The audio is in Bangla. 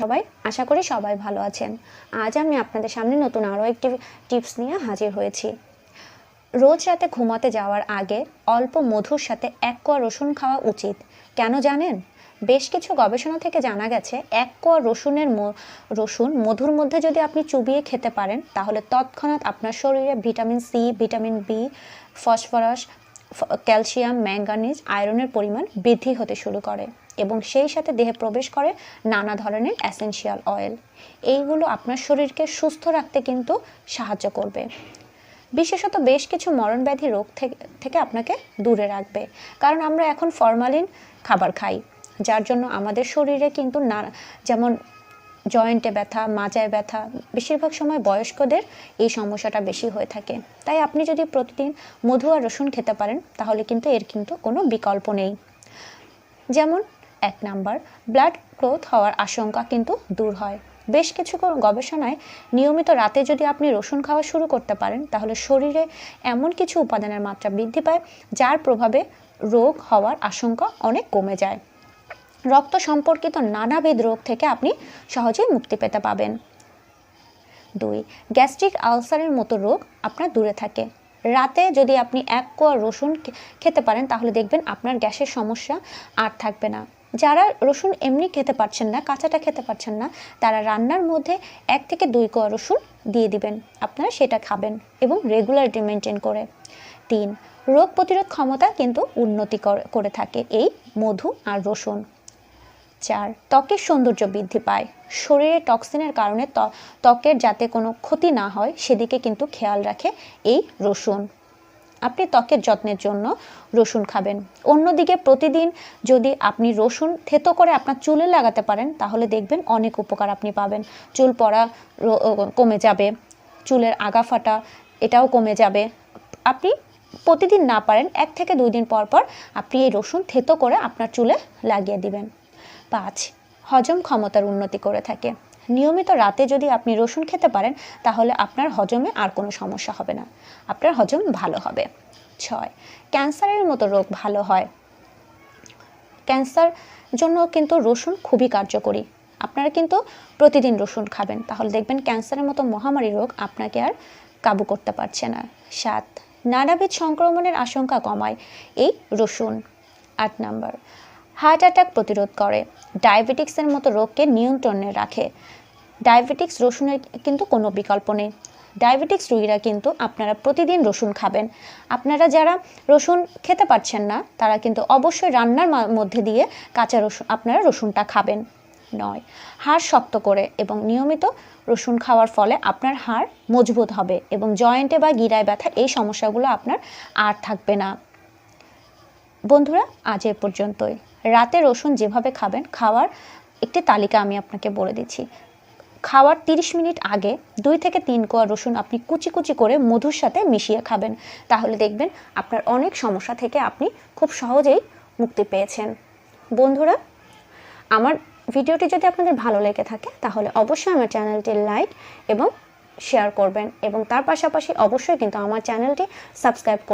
সবাই? আশা করি সবাই ভালো আছেন। আজ আমি আপনাদের সামনে নতুন আরও একটি টিপস নিয়ে হাজির হয়েছি। রোজ রাতে ঘুমাতে যাওয়ার আগে অল্প মধুর সাথে এক কোয়া রসুন খাওয়া উচিত। কেন জানেন? বেশ কিছু গবেষণা থেকে জানা গেছে, এক কোয়া রসুনের রসুন মধুর মধ্যে যদি আপনি চুবিয়ে খেতে পারেন, তাহলে তৎক্ষণাৎ আপনার শরীরে vitamin C, vitamin B, phosphorus calcium manganese আয়রনের পরিমাণ বৃদ্ধি হতে শুরু করে। এবং সেই সাথে দেহে প্রবেশ করে নানা ধরনের অ্যাসেনশিয়াল অয়েল এইগুলো আপনার শরীরকে সুস্থ রাখতে কিন্তু সাহায্য করবে। বিশেষত বেশ কিছু মরণব্যাধি রোগ থেকে থেকে আপনাকে দূরে রাখবে। কারণ আমরা এখন ফরমালিন খাবার খাই, যার জন্য আমাদের শরীরে কিন্তু না, যেমন জয়েন্টে ব্যথা, মাজায় ব্যথা, বেশিরভাগ সময় বয়স্কদের এই সমস্যাটা বেশি হয়ে থাকে। তাই আপনি যদি প্রতিদিন মধু আর রসুন খেতে পারেন, তাহলে কিন্তু এর কিন্তু কোনো বিকল্প নেই। যেমন এক নাম্বার ব্লাড ক্লোথ হওয়ার আশঙ্কা কিন্তু দূর হয়। বেশ কিছু গবেষণায় নিয়মিত রাতে যদি আপনি রসুন খাওয়া শুরু করতে পারেন, তাহলে শরীরে এমন কিছু উপাদানের মাত্রা বৃদ্ধি পায়, যার প্রভাবে রোগ হওয়ার আশঙ্কা অনেক কমে যায়। রক্ত সম্পর্কিত নানাবিধ রোগ থেকে আপনি সহজেই মুক্তি পেতে পাবেন। দুই, গ্যাস্ট্রিক আলসারের মতো রোগ আপনার দূরে থাকে। রাতে যদি আপনি এক কোয়া রসুন খেতে পারেন, তাহলে দেখবেন আপনার গ্যাসের সমস্যা আর থাকবে না। যারা রসুন এমনি খেতে পারছেন না, কাঁচাটা খেতে পারছেন না, তারা রান্নার মধ্যে এক থেকে দুই কোয়া রসুন দিয়ে দিবেন। আপনারা সেটা খাবেন এবং রেগুলারিটি মেনটেন করে। তিন, রোগ প্রতিরোধ ক্ষমতা কিন্তু উন্নতি করে- থাকে এই মধু আর রসুন। চার, ত্বকের সৌন্দর্য বৃদ্ধি পায়। শরীরে টক্সিনের কারণে ত্ব- ত্বকের যাতে কোনো ক্ষতি না হয়, সেদিকে কিন্তু খেয়াল রাখে এই রসুন। আপনি ত্বকের যত্নের জন্য রসুন খাবেন। অন্যদিকে প্রতিদিন যদি আপনি রসুন থেতো করে আপনার চুলে লাগাতে পারেন, তাহলে দেখবেন অনেক উপকার আপনি পাবেন। চুল পড়া কমে যাবে, চুলের আগা ফাটা এটাও কমে যাবে। আপনি প্রতিদিন না পারেন, এক থেকে দুই দিন পর পর আপনি এই রসুন থেতো করে আপনার চুলে লাগিয়ে দিবেন। পাঁচ, হজম ক্ষমতার উন্নতি করে থাকে। নিয়মিত রাতে যদি আপনি রসুন খেতে পারেন, তাহলে আপনার হজমে আর কোনো সমস্যা হবে না। আপনার হজম ভালো হবে। ছয়, ক্যান্সারের মতো রোগ ভালো হয়। ক্যান্সার জন্য কিন্তু রসুন খুবই কার্যকরী। আপনারা কিন্তু প্রতিদিন রসুন খাবেন। তাহলে দেখবেন ক্যান্সারের মতো মহামারী রোগ আপনাকে আর কাবু করতে পারছে না। সাত, নানাবিধ সংক্রমণের আশঙ্কা কমায় এই রসুন। আট নাম্বার হার্ট অ্যাটাক প্রতিরোধ করে, ডায়াবেটিক্সের মতো রোগকে নিয়ন্ত্রণে রাখে। ডায়াবেটিক্স রসুনের কিন্তু কোনো বিকল্প নেই। ডায়াবেটিক্স রোগীরা কিন্তু আপনারা প্রতিদিন রসুন খাবেন। আপনারা যারা রসুন খেতে পারছেন না, তারা কিন্তু অবশ্যই রান্নার মধ্যে দিয়ে কাঁচা রসুন আপনারা রসুনটা খাবেন। নয়, হাড় শক্ত করে এবং নিয়মিত রসুন খাওয়ার ফলে আপনার হাড় মজবুত হবে এবং জয়েন্টে বা গিরায় ব্যথা এই সমস্যাগুলো আপনার আর থাকবে না। বন্ধুরা, আজ এ পর্যন্তই। রাতে রসুন যেভাবে খাবেন, খাওয়ার একটি তালিকা আমি আপনাকে বলে দিচ্ছি। খাওয়ার 30 মিনিট আগে দুই থেকে তিন কোয়া রসুন আপনি কুচি কুচি করে মধুর সাথে মিশিয়ে খাবেন। তাহলে দেখবেন আপনার অনেক সমস্যা থেকে আপনি খুব সহজেই মুক্তি পেয়েছেন। বন্ধুরা, আমার ভিডিওটি যদি আপনাদের ভালো লেগে থাকে, তাহলে অবশ্যই আমার চ্যানেলটি লাইক এবং শেয়ার করবেন এবং তার পাশাপাশি অবশ্যই কিন্তু আমার চ্যানেলটি সাবস্ক্রাইব